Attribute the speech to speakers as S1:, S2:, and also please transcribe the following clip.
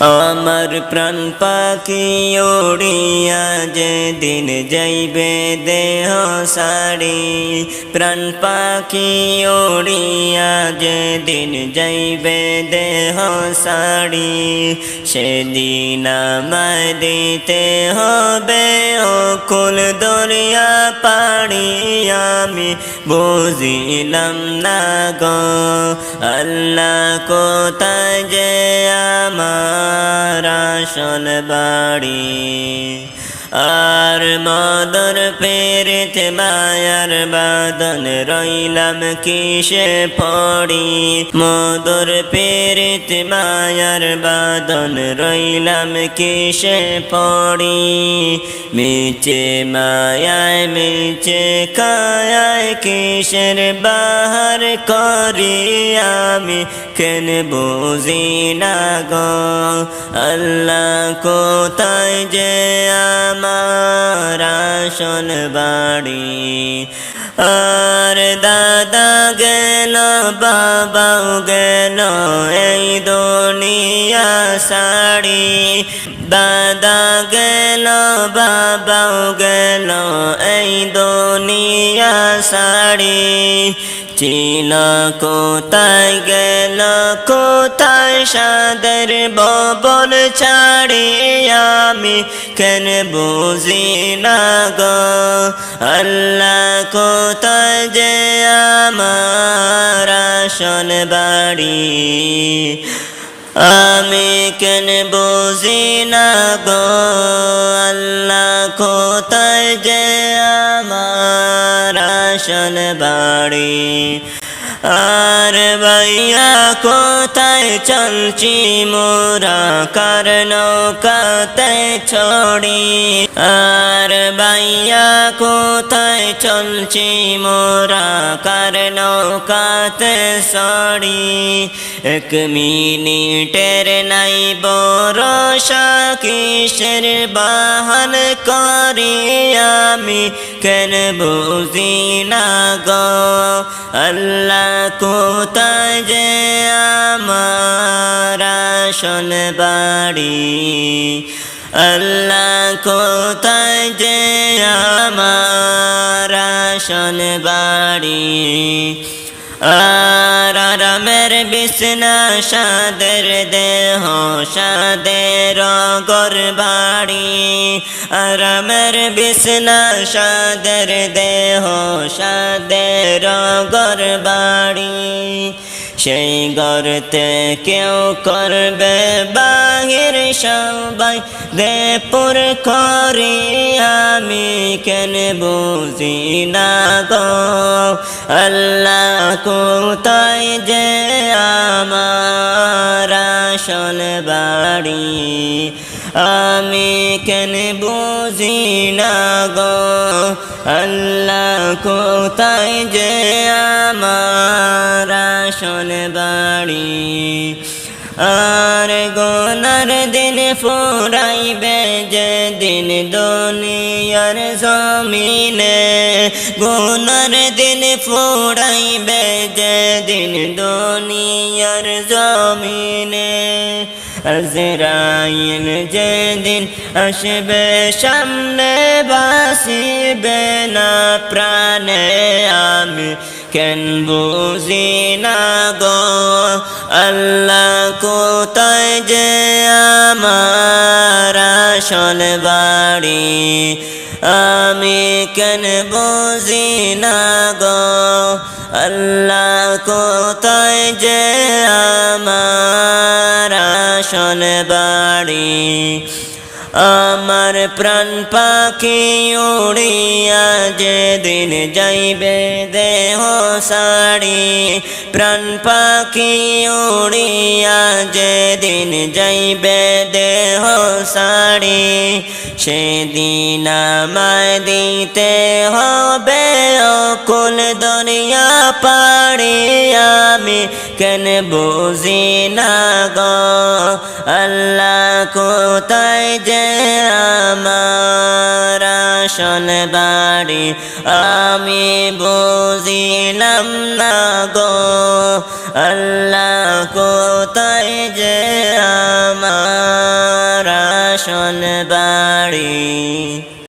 S1: আমার প্রাণ পাখি ওড়িয়া যে দিন যাইবে দেহ সারি। প্রাণ পাখি ওড়িয়া যে দিন যাইবে দেহ সারি। সেদিন দিতে হবে ও কুল দরিয়া পাড়ি আমি। বুঝিলাম না গো, আল্লাহ কোথায় যে আমার আসল বাড়ি? আর মদর পেরেতে মায়ার বাদন রইলাম কিসে পড়ি? মদর পেরেতে মায়ার বাদন রইলাম কিসে পড়ি? মিচে মায়ায় মিচে কায়ায় কিসের বাহার করি আমি? কেন বুঝি না গো? আল্লাহ কোথায় যে আমার আসল বাড়ি। আর দাদা গেল, বাবাও গেল এই দুনিয়া সাড়ি। দাদা গেল, বাবাও গেল এই দুনিয়া সাড়ি। চিল কোথায় গেল, কোথায় সাদের ববন ছাড়ি আমি? কেন বুঝি না গো? আল্লাহ কোথায় যে আমার আসল বাড়ি? আমি কেন বুঝি না গো? আল্লাহ কোথায় আসল বাড়ি। আর ভাইয়া কোথায় চলছি, মোরা কারণ কাতে ছড়ি আর ভাইয়া কোথায় চলছি, মোরা কারণ কাতে সড়ি এক মিনিটের নাই বরসা কিসের বাহন করি আমি। কেন বুঝি না গো আল্লাহ কোথায় যে আমার আসল বাড়ি আল্লাহ কোথায় যে আমার আসল বাড়ি আর আরামের বিছনা সাদের দেহ, সাদের গর বাড়ি। আরামের বিছনা সাদের দেহ, সাদের গর বাড়ি। সেই গরতে কেউ করবে বাহির সবাই। দেপুর করি আমি কেন বুঝি না গো। আল্লাহ কোথায় যে আমার আসল বাড়ি? আমি কেন বুঝি না গো? আল্লাহ কোথায় যে আমার আসল বাড়ি? আর গোনার দিন ফুরাইবে যে দিন দুনিয়ার জমিনে। গোনার দিন ফুরাইবে যে দিন দুনিয়ার জমিনে। আজরাইল যেদিন আসবে সামনে বাসিবে না প্রাণে আমি কেন বুঝি না গো আল্লাহ কোথায় যে আমার আসল বাড়ি আমি কেন বুঝি না গো আল্লাহ কোথায় যে আমার আসল বাড়ি। আমার প্রাণ পাখি উড়িয়া যেদিন যাইবে দেহ সাড়ি প্রাণ পাখি উড়িয়া যেদিন যাইবে দেহ সাড়ি সেদিন আমায় দিতে হবে অকুল দরিয়া পাড়ি। আমি কেন বুঝি না গো? আল্লাহ কোথায় যে আমার আসল বাড়ি? আমি বুঝিলাম না গো। আল্লাহ কোথায় যে আমার আসল বাড়ি?